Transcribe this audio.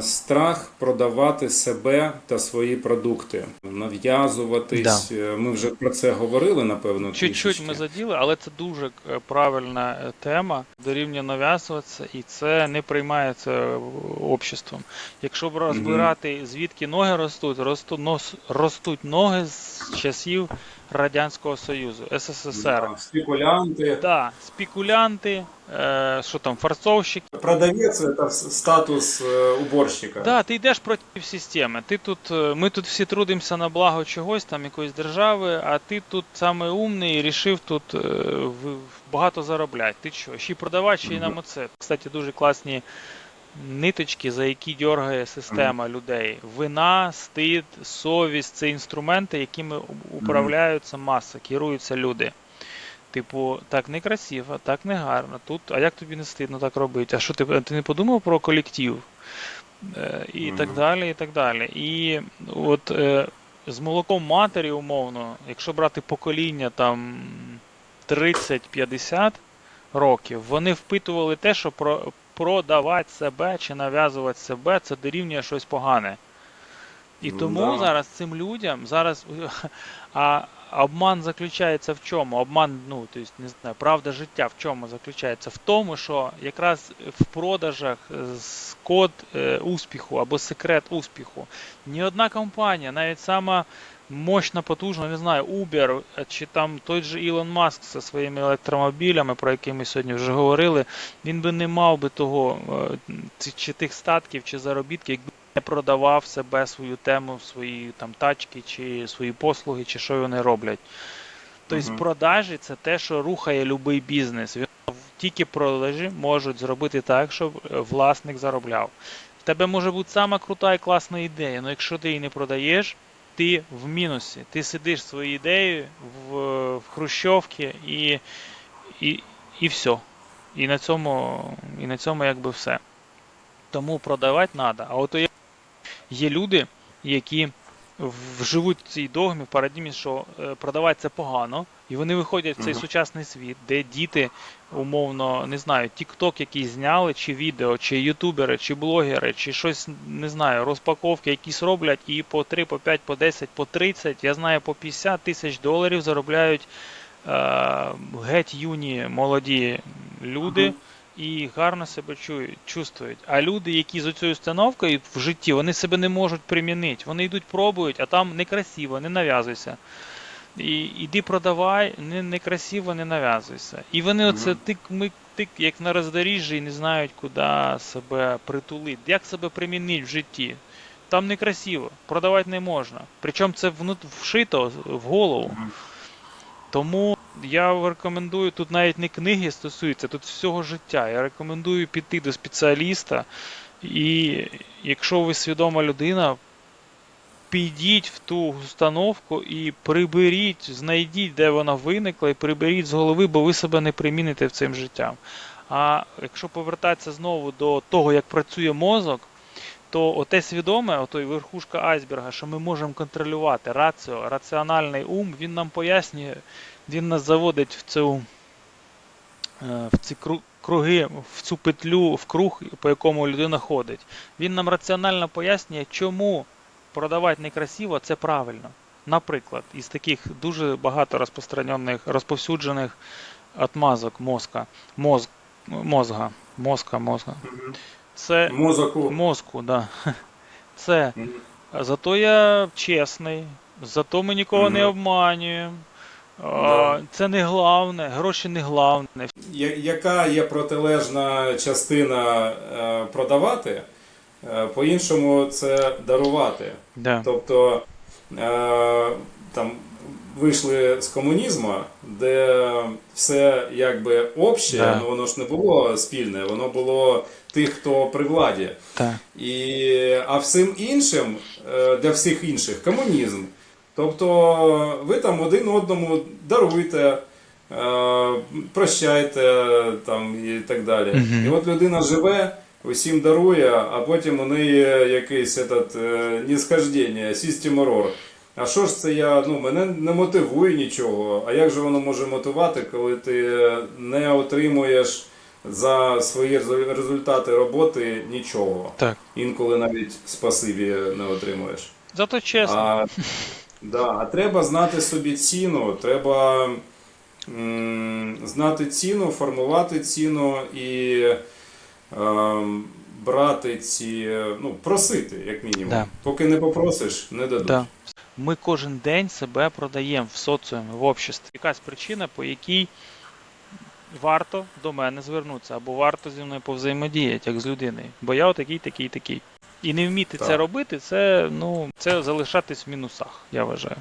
Страх продавати себе та свої продукти, нав'язуватись. Е, Ми вже про це говорили, напевно. Чуть-чуть трішечки. ми заділи, але це дуже е, правильна е, тема. Дорівнює нав'язуватися, і це не приймається обществом. Якщо б розбирати, звідки ноги ростуть, росту, нос, ростуть ноги з часів Радянського Союзу, СССР. Да, Спекулянти. Так, спекулянти, е, що там, фарцовщики. Продавець це статус е, уборщика. Да, ти йдеш проти системи. Ти тут, е, ми тут всі трудимося на благо чогось, там якоїсь держави, а ти тут саме умний і рішив тут е, багато заробляти. Ти що? Ще й продавати, ще й нам оце. Кстати, дуже класні ниточки, за які дергає система людей. Вина, стид, совість це інструменти, якими управляються маси, керуються люди. Типу, так не красиво, так не гарно. Тут, а як тобі не стидно так робити? А що ти, ти не подумав про колектив? Е, і так далі, і так далі. І от е, з молоком матері, умовно, якщо брати покоління там 30-50 років, вони впитували те, що про, продавати себе чи нав'язувати себе це дорівнює щось погане. І Ну тому да. зараз цим людям зараз а обман заключається в чому? Обман, ну то есть, не знаю, правда життя в чому заключається? В тому, що якраз в продажах код е, успіху або секрет успіху. Ні одна компанія, навіть сама мощна, потужна, не знаю, Uber е, чи там той же Ілон Маск зі своїми електромобілями, про які ми сьогодні вже говорили, він би не мав би того е, чи тих статків, чи заробітків, якби не продавав себе свою тему, свої там тачки, чи свої послуги, чи що вони роблять. Тобто Мгм. продажі це те, що рухає будь-який бізнес. Тільки продажі можуть зробити так, щоб е, власник заробляв. В тебе може бути сама крута і класна ідея, але якщо ти її не продаєш, ти в мінусі. Ти сидиш своєю ідеєю в, в хрущовці і, і, і все. І на цьому, і на цьому якби все. Тому продавати треба. А от є- люди, які в- живуть в цій догмі, в парадігмі, що е, продавати це погано, і вони виходять в цей Мгм. сучасний світ, де діти, умовно, не знаю, тік-ток якийсь зняли, чи відео, чи ютубери, чи блогери, чи щось, не знаю, розпаковки якісь роблять, і по 3, по 5, по 10, по 30, я знаю, по 50 тисяч доларів заробляють е, геть юні молоді люди. Мгм. І гарно себе чують, чувствують. А люди, які з цією установкою в житті, вони себе не можуть примінити. Вони йдуть, пробують, а там некрасиво, не нав'язуйся. І іди продавай, не, некрасиво, не нав'язуйся. І вони оце тик, мик, тик, як на роздоріжжі, і не знають, куди себе притулити, як себе примінити в житті. Там некрасиво, продавати не можна. Причому це вшито в голову. Тому я рекомендую, тут навіть не книги стосується, тут всього життя. Я рекомендую піти до спеціаліста, і якщо ви свідома людина, підіть в ту установку і приберіть, знайдіть, де вона виникла, і приберіть з голови, бо ви себе не приміните в цим життям. А якщо повертатися знову до того, як працює мозок, то оте свідоме, отой верхушка айсберга, що ми можемо контролювати, раціо, раціональний ум, він нам пояснює, він нас заводить в цю е, в ці круги, в цю петлю, в круг, по якому людина ходить. Він нам раціонально пояснює, чому продавати некрасиво це правильно. Наприклад, із таких дуже багато розпространених, розповсюджених отмазок мозка, мозг, мозга, мозка, мозга. Це Мозоку. мозку, да. Це Мгм. зато я чесний, зато ми нікого не обманюємо. Да. Це не головне, гроші не головне. Я- Яка є протилежна частина е, продавати, е, по-іншому це дарувати. Да. Тобто е, там вийшли з комунізму, де все якби обще, Да. ну воно ж не було спільне, воно було тих, хто при владі. Так. І, а всім іншим, е, для всіх інших, комунізм. Тобто ви там один одному даруйте, е, прощайте там, і так далі. Мгм. І от людина живе, усім дарує, а потім у неї якесь е, нісхождення, системорор. А що ж це я, ну, мене не мотивує нічого. А як же воно може мотивувати, коли ти не отримуєш за свої результати роботи нічого. Так. Інколи навіть спасибі не отримуєш. Зато чесно. А, да, а треба знати собі ціну, треба м, знати ціну, формувати ціну і ем, брати ці, ну, просити, як мінімум. Да. Поки не попросиш, не дадуть. Да. Ми кожен день себе продаємо в соціумі, в обществі. Якась причина, по якій варто до мене звернутися, або варто зі мною повзаємодіяти, як з людиною. Бо я отакий, такий, такий. І не вміти це робити, це, ну, це залишатись в мінусах, я вважаю.